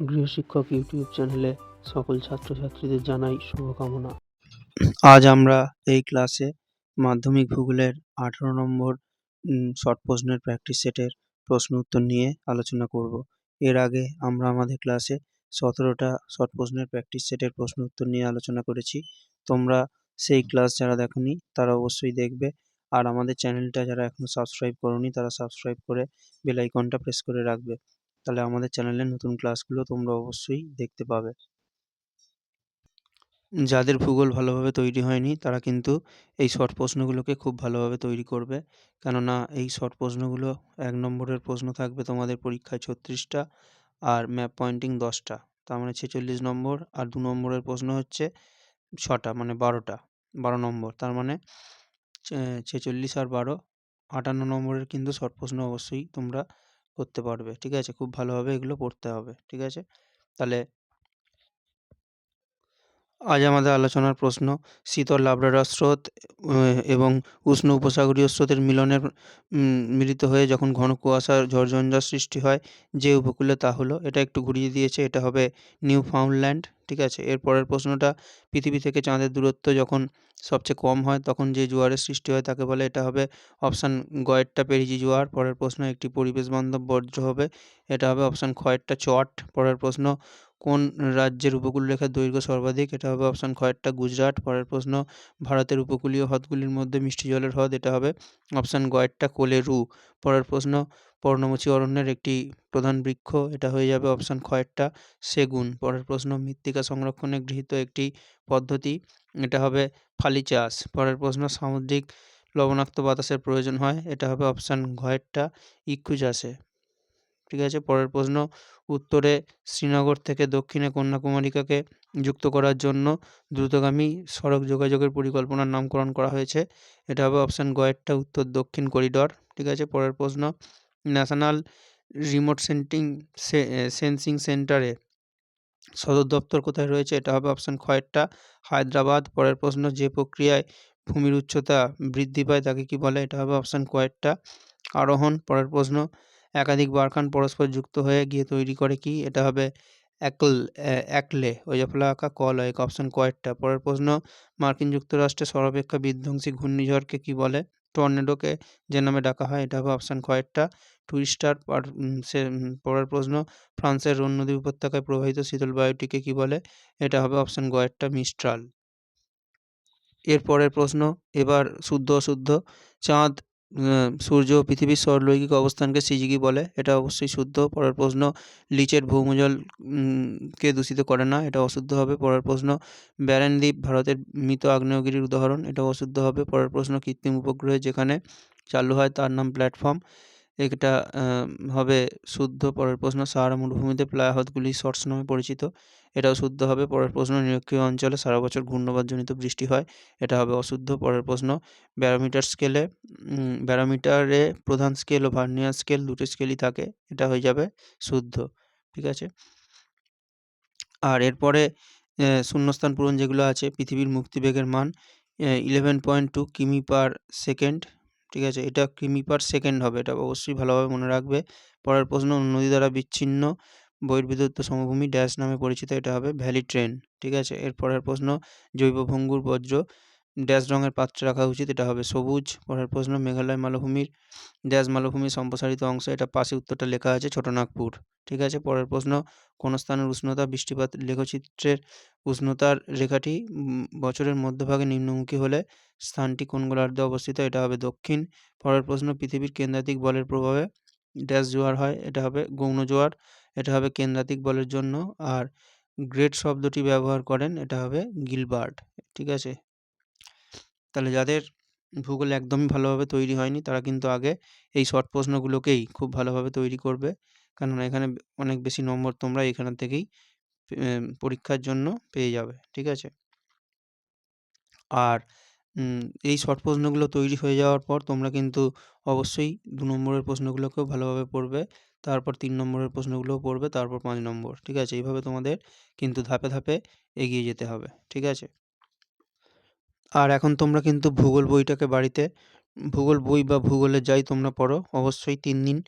গৃহশিক্ষক YouTube চ্যানেলে সকল ছাত্রছাত্রীদের জানাই শুভকামনা। আজ আমরা এই ক্লাসে মাধ্যমিক ভূগোলের আঠারো নম্বর শর্ট প্রশ্নের প্র্যাকটিস সেটের প্রশ্ন উত্তর নিয়ে আলোচনা করব। এর আগে আমরা আমাদের ক্লাসে সতেরোটা শর্ট প্রশ্নের প্র্যাকটিস সেটের প্রশ্ন উত্তর নিয়ে আলোচনা করেছি। তোমরা সেই ক্লাস যারা দেখোনি, তারা অবশ্যই দেখবে। আর আমাদের চ্যানেলটা যারা এখনও সাবস্ক্রাইব করোনি, তারা সাবস্ক্রাইব করে বেল আইকনটা প্রেস করে রাখবে। তাহলে আমাদের চ্যানেলের নতুন ক্লাসগুলো তোমরা অবশ্যই দেখতে পাবে। যাদের ভূগোল ভালোভাবে তৈরি হয়নি, তারা কিন্তু এই শর্ট প্রশ্নগুলোকে খুব ভালোভাবে তৈরি করবে। কেননা এই শর্ট প্রশ্নগুলো এক নম্বরের প্রশ্ন থাকবে তোমাদের পরীক্ষায় ছত্রিশটা আর ম্যাপ পয়েন্টিং দশটা। তার মানে ছেচল্লিশ নম্বর আর দু নম্বরের প্রশ্ন হচ্ছে ছটা মানে বারোটা, বারো নম্বর। তার মানে ছেচল্লিশ আর বারো, আটান্ন নম্বরের কিন্তু শর্ট প্রশ্ন অবশ্যই তোমরা করতে পারবে। ঠিক আছে? খুব ভালোভাবে এগুলো পড়তে হবে। ঠিক আছে? তাহলে আজ আমাদের আলোচনার প্রশ্ন, শীতল লাবড়ারা স্রোত এবং উষ্ণ উপসাগরীয় স্রোতের মিলনের মিলিত হয়ে যখন ঘন কুয়াশার ঝড়ঝঞ্ঝার সৃষ্টি হয়, যে উপকূলে তা হলো, এটা একটু ঘুরিয়ে দিয়েছে, এটা হবে নিউ ফাউন্ডল্যান্ড ঠিক আছে? এর পরের প্রশ্নটা, পৃথিবী থেকে চাঁদের দূরত্ব যখন সবচেয়ে কম হয়, তখন যে জোয়ারের সৃষ্টি হয় তাকে বলে। এটা হবে অপশান গয়েরটা পেরিজি জোয়ার, পরের প্রশ্ন একটি পরিবেশ বান্ধব বর্জ্য হবে। এটা হবে অপশান খয়েরটা চট, পরের প্রশ্ন কোন রাজ্যের উপকূলরেখার দৈর্ঘ্য সর্বাধিক? এটা হবে অপশান খয়েরটা গুজরাট, পরের প্রশ্ন ভারতের উপকূলীয় হ্রদগুলির মধ্যে মিষ্টি জলের হ্রদ। এটা হবে অপশান গয়েরটা কোলেরু পরের প্রশ্ন পর্ণমোচী অরণ্যের একটি প্রধান বৃক্ষ। এটা হয়ে যাবে অপশান খয়েরটা সেগুন, পরের প্রশ্ন মৃত্তিকা সংরক্ষণে গৃহীত একটি পদ্ধতি। এটা হবে ফালি চাষ। পরের প্রশ্ন, সামুদ্রিক লবণাক্ত বাতাসের প্রয়োজন হয়, এটা হবে অপশান ঘয়েরটা ইক্ষু চাষে। ঠিক আছে, পরের প্রশ্ন, উত্তরে শ্রীনগর থেকে দক্ষিণে কন্যাকুমারিকাকে যুক্ত করার জন্য দ্রুতগামী সড়ক যোগাযোগের পরিকল্পনার নামকরণ করা হয়েছে, এটা হবে অপশান গয়েরটা উত্তর দক্ষিণ করিডর। ঠিক আছে, পরের প্রশ্ন, ন্যাশনাল রিমোট সেন্টিং সেন্সিং সেন্টারে সদর দপ্তর কোথায় রয়েছে? এটা হবে অপশান খয়েরটা হায়দ্রাবাদ, পরের প্রশ্ন, যে প্রক্রিয়ায় ভূমির উচ্চতা বৃদ্ধি পায় তাকে কি বলে? এটা হবে অপশান কয়েকটা। আরোহণ, পরের প্রশ্ন, একাধিক বারখান পরস্পর যুক্ত হয়ে গিয়ে তৈরি করে কি? এটা হবে একল একলে, ওই ফলা আঁকা কল এক অপশান কয়েকটা। পরের প্রশ্ন, মার্কিন যুক্তরাষ্ট্রে সর্বাপেক্ষা বিধ্বংসী ঘূর্ণিঝড়কে কি বলে? টর্নেডোকে যে নামে ডাকা হয়, এটা হবে অপশান কয়েকটা। টুইস্টার সে পরের প্রশ্ন, ফ্রান্সের রোন নদী উপত্যকায় প্রবাহিত শীতল বায়ুটিকে কী বলে? এটা হবে অপশান গয়েরটা মিস্ট্রাল। এর পরের প্রশ্ন, এবার শুদ্ধ অশুদ্ধ। চাঁদ সূর্য পৃথিবীর সরলৈঙ্গিক অবস্থানকে সিজিকি বলে। এটা অবশ্যই শুদ্ধ। পরের প্রশ্ন, লিচের ভৌমজল কে দূষিত করে না? এটা অশুদ্ধ হবে। পরের প্রশ্ন, ব্যারেন দ্বীপ ভারতের মৃত আগ্নেয়গিরির উদাহরণ। এটা অশুদ্ধ হবে। পরের প্রশ্ন, কৃত্রিম উপগ্রহে যেখানে চালু হয় তার নাম প্ল্যাটফর্ম। এটা হবে শুদ্ধ। পরের প্রশ্ন সাহারা মরুভূমিতে প্লায়া হ্রদগুলি শর্টস নামে পরিচিত। এটাও শুদ্ধ হবে। পরের প্রশ্ন, নিরক্ষীয় অঞ্চলে সারা বছর ঘূর্ণবাদজনিত বৃষ্টি হয়। এটা হবে অশুদ্ধ। পরের প্রশ্ন, ব্যারোমিটার স্কেলে ব্যারোমিটারে প্রধান স্কেল ও ভার্নিয়ার স্কেল দুটো স্কেলই থাকে, এটা হয়ে যাবে শুদ্ধ, ঠিক আছে? আর এরপরে শূন্যস্থান পূরণ যেগুলো আছে, পৃথিবীর মুক্তিবেগের মান ইলেভেন পয়েন্ট টু কিমি পার সেকেন্ড, ঠিক আছে? এটা কিমি পার সেকেন্ড হবে, এটা অবশ্যই ভালোভাবে মনে রাখবে। পরের প্রশ্ন, নদী দ্বারা বিচ্ছিন্ন বহির্বিদুত্ত সমভূমি ড্যাশ নামে পরিচিত, এটা হবে ভ্যালি ট্রেন, ঠিক আছে? এর পরের প্রশ্ন, জৈব ভঙ্গুর বজ্র ড্যাশ রঙের পাত্রে রাখা উচিত, এটা হবে সবুজ। পরের প্রশ্ন, মেঘালয় মালভূমির ড্যাশ মালভূমির সম্প্রসারিত অংশ, এটা পাশে উত্তরটা লেখা আছে ছোটনাগপুর ঠিক আছে? পরের প্রশ্ন, কোন স্থানের উষ্ণতা বৃষ্টিপাত লেখচিত্রের উষ্ণতার রেখাটি বছরের মধ্যভাগে নিম্নমুখী হলে স্থানটি কোন গোলার্ধে অবস্থিত, এটা হবে দক্ষিণ। পরের প্রশ্ন, পৃথিবীর কেন্দ্রাতিক বলের প্রভাবে ড্যাশ জোয়ার হয়, এটা হবে গৌণ জোয়ার। এটা হবে কেন্দ্রাতিক বলের জন্য। আর গ্রেট শব্দটি ব্যবহার করেন এটা হবে গিলবার্ট, ঠিক আছে? তাহলে যাদের ভূগোল একদমই ভালোভাবে তৈরি হয়নি, তারা কিন্তু আগে এই শর্ট প্রশ্নগুলোকেই খুব ভালোভাবে তৈরি করবে। কেননা এখানে অনেক বেশি নম্বর তোমরা এখান থেকেই পরীক্ষার জন্য পেয়ে যাবে, ঠিক আছে? আর এই শর্ট প্রশ্নগুলো তৈরি হয়ে যাওয়ার পর তোমরা কিন্তু অবশ্যই দু নম্বরের প্রশ্নগুলোকেও ভালোভাবে পড়বে। তারপর তিন নম্বরের প্রশ্নগুলোও পড়বে, তারপর পাঁচ নম্বর। ঠিক আছে? এইভাবে তোমাদের কিন্তু ধাপে ধাপে এগিয়ে যেতে হবে। ঠিক আছে? আর এখন তোমরা কিন্তু ভূগোল বইটাকে বাড়িতে, ভূগোল বই বা ভূগোলে যাই তোমরা পড়ো, অবশ্যই তিন দিন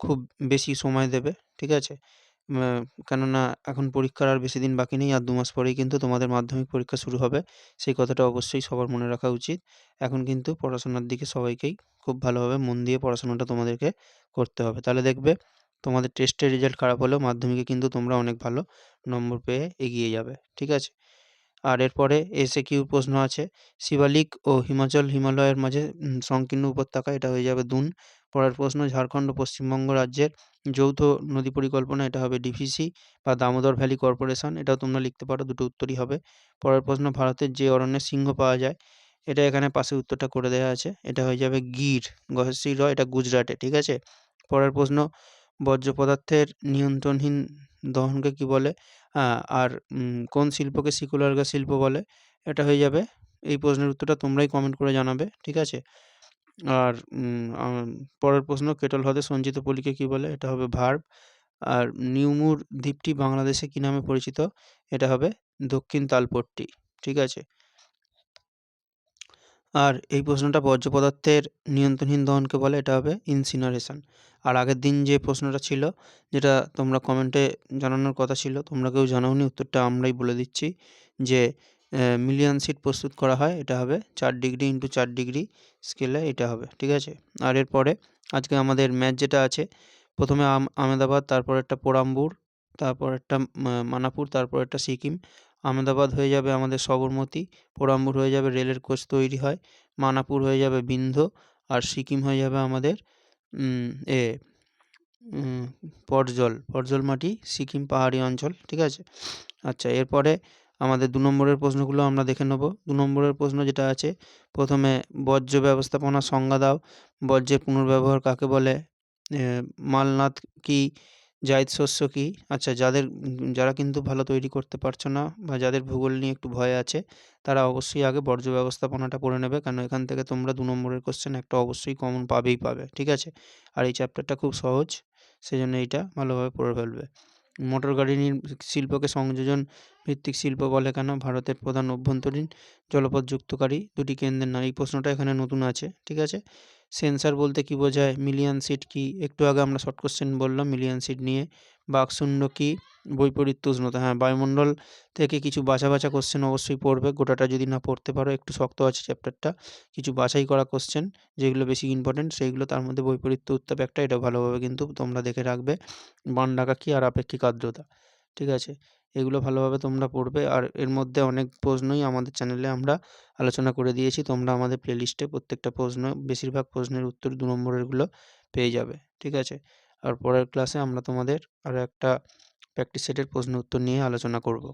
খুব বেশি সময় দেবে। ঠিক আছে? কেননা এখন পরীক্ষার আর বেশি দিন বাকি নেই, আর দু মাস পরেই কিন্তু তোমাদের মাধ্যমিক পরীক্ষা শুরু হবে। সেই কথাটা অবশ্যই সবার মনে রাখা উচিত। এখন কিন্তু পড়াশোনার দিকে সবাইকেই খুব ভালোভাবে মন দিয়ে পড়াশোনাটা তোমাদেরকে করতে হবে। তাহলে দেখবে তোমাদের টেস্টের রেজাল্ট খারাপ হলেও মাধ্যমিকে কিন্তু তোমরা অনেক ভালো নম্বর পেয়ে এগিয়ে যাবে, ঠিক আছে? আর এরপরে এসে কিউ প্রশ্ন আছে? শিবালিক ও হিমাচল হিমালয়ের মাঝে সংকীর্ণ উপত্যকা, এটা হয়ে যাবে দুন। পরের প্রশ্ন, ঝাড়খণ্ড পশ্চিমবঙ্গ রাজ্যের যৌথ নদী পরিকল্পনা, এটা হবে ডিভিসি বা দামোদর ভ্যালি কর্পোরেশন, এটাও তোমরা লিখতে পারো, দুটো উত্তরই হবে। পরের প্রশ্ন, ভারতের যে অরণ্যে সিংহ পাওয়া যায়, এটা এখানে পাশে উত্তরটা করে দেওয়া আছে, এটা হয়ে যাবে গির গহস্যি র এটা গুজরাটে, ঠিক আছে? পরের প্রশ্ন, বর্জ্য পদার্থের নিয়ন্ত্রণহীন দহনকে কি বলে? আর কোন শিল্পকে সিকুলার শিল্প বলে? এটা হয়ে যাবে, এই প্রশ্নের উত্তরটা তোমরাই কমেন্ট করে জানাবে, ঠিক আছে? আর পরের প্রশ্ন, কেটল হ্রদে সঞ্চিত পলিকে কী বলে? এটা হবে ভার্ব। আর নিউমুর দ্বীপটি বাংলাদেশে কী নামে পরিচিত? এটা হবে দক্ষিণ তালপট্টি। ঠিক আছে? আর এই প্রশ্নটা বর্জ্য পদার্থের নিয়ন্ত্রণহীন দহনকে বলে, এটা হবে ইনসিনারেশন। আর আগের দিন যে প্রশ্নটা ছিল, যেটা তোমরা কমেন্টে জানানোর কথা ছিল, তোমরা কেউ জানাওনি, উত্তরটা আমরাই বলে দিচ্ছি যে মিলিয়ন সিট প্রস্তুত করা হয়, এটা হবে চার ডিগ্রি ইন্টু চার ডিগ্রি স্কেলে এটা হবে, ঠিক আছে? আর এরপরে আজকে আমাদের ম্যাচ যেটা আছে, প্রথমে আমেদাবাদ তারপর একটা পোরাম্বুর তারপর একটা মানাপুর, তারপর একটা সিকিম। আমেদাবাদ হয়ে যাবে আমাদের সবরমতী পোরাম্বুর হয়ে যাবে, রেলের কোচ তৈরি হয়, মানাপুর হয়ে যাবে বিন্ধ আর সিকিম হয়ে যাবে আমাদের এ পরজল পরজল মাটি সিকিম পাহাড়ি অঞ্চল, ঠিক আছে? আচ্ছা এরপরে আমাদের দু নম্বরের প্রশ্নগুলো আমরা দেখে নেব। দু নম্বরের প্রশ্ন যেটা আছে, প্রথমে বর্জ্য ব্যবস্থাপনা সংজ্ঞা দাও। বর্জ্যের পুনর্ব্যবহার কাকে বলে? মালনাথ কি? জায়দ শস্য কী? আচ্ছা যাদের, যারা কিন্তু ভালো তৈরি করতে পারছ না বা যাদের ভূগোল নিয়ে একটু ভয় আছে, তারা অবশ্যই আগে বর্জ্য ব্যবস্থাপনাটা করে নেবে কারণ এখান থেকে তোমরা দু নম্বরের কোশ্চেন একটা অবশ্যই কমন পাবেই পাবে, ঠিক আছে? আর এই চ্যাপ্টারটা খুব সহজ সেই জন্য এইটা ভালোভাবে পড়ে ফেলবে। মোটর গাড়ি শিল্পকে সংযোজন ভিত্তিক শিল্প বলে কেন ভারতের প্রধান অভ্যন্তরীণ জলপথ যুক্তকারী? দুটি কেন্দ্রের নাম। এই প্রশ্নটা এখানে নতুন আছে, ঠিক আছে? সেন্সার বলতে কী বোঝায়? মিলিয়ন সিট কি? একটু আগে আমরা শর্ট কোশ্চেন বললাম, মিলিয়ন সিট নিয়ে। বাকশূন্য কি? বৈপরীত্য উষ্ণতা হ্যাঁ। বায়ুমণ্ডল থেকে কিছু বাছা বাছা কোশ্চেন অবশ্যই পড়বে। গোটাটা যদি না পড়তে পারো, একটু শক্ত আছে চ্যাপ্টারটা। কিছু বাছাই করা কোশ্চেন, যেগুলো বেশি ইম্পর্টেন্ট সেইগুলো তার মধ্যে বৈপরীত্য উত্তাপ একটা এটা ভালোভাবে কিন্তু তোমরা দেখে রাখবে। বান ডাকা কী আর আপেক্ষিক আর্দ্রতা? ঠিক আছে? এগুলো ভালোভাবে তোমরা পড়বে। আর এর মধ্যে অনেক প্রশ্নই আমাদের চ্যানেলে আমরা আলোচনা করে দিয়েছি। তোমরা আমাদের প্লেলিস্টে প্রত্যেকটা প্রশ্ন, বেশিরভাগ প্রশ্নের উত্তর দু নম্বরেরগুলো পেয়ে যাবে। ঠিক আছে? আর পরের ক্লাসে আমরা তোমাদের আরও একটা প্র্যাকটিস সেটের প্রশ্ন উত্তর নিয়ে আলোচনা করব।